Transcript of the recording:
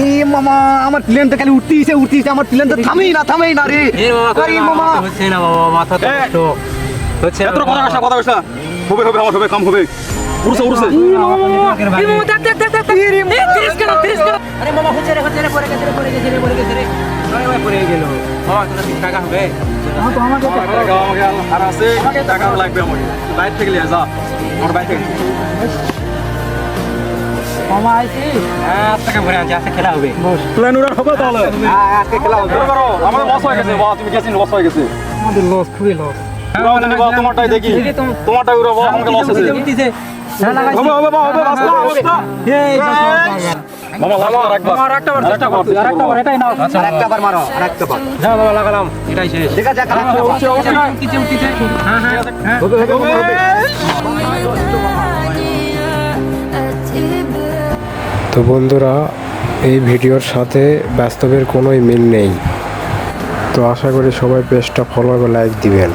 এ মামা আমার প্লেন তো খালি উঠতেইছে উঠতেইছে আমার প্লেন তো থামেই না থামেই না রে। মামা হচ্ছে না বাবা মাথা তো। কষ্ট হচ্ছে এত কথা কইছ কথা কইছ হবে হবে আমার হবে কাম হবে। উড়ছে উড়ছে। আরে মামা হচ্ছে রে হচ্ছে রে পড়ে গেছে রে পড়ে গেছে রে পড়ে গেছে রে। আরে ভাই পড়ে গেল। মামা তোর তিন টাকা হবে? টাকা আমাকে আর আছে টাকা লাগবে আমাকে। বাইরে থেকে যা। আমার বাইরে থেকে মামা আইছি। হ্যাঁ আজ টাকা ভরে আনছি আজকে খেলা হবে। প্ল্যান উড়ার হবে তাহলে? আজকে খেলা হবে। করো আমাদের লস হয়ে গেছে বাবা তুমি গেছিস লস হয়ে গেছে। আমাদের লস খুবই লস বাবা তোমারটাই দেখি। তোমারটা উড়াও আমাকে লস হয়েছে। হবে হবে বাবা হবে রাস্তা রাস্তা। এই মামা লাগা রাখবা আর একটা বার চেষ্টা কর আর বার এটাই নাও। আর বার মারো আর বার। যা বাবা লাগালাম। এটাই শেষ। ঠিক আছে খেলা উঠছে উঠছে হ্যাঁ হ্যাঁ। হ্যাঁ হবে হবে হবে তো বন্ধুরা, এই ভিডিওর সাথে বাস্তবের কোনোই মিল নেই। তো আশা করি সবাই পেজটা ফলো এবং লাইক দিবেন।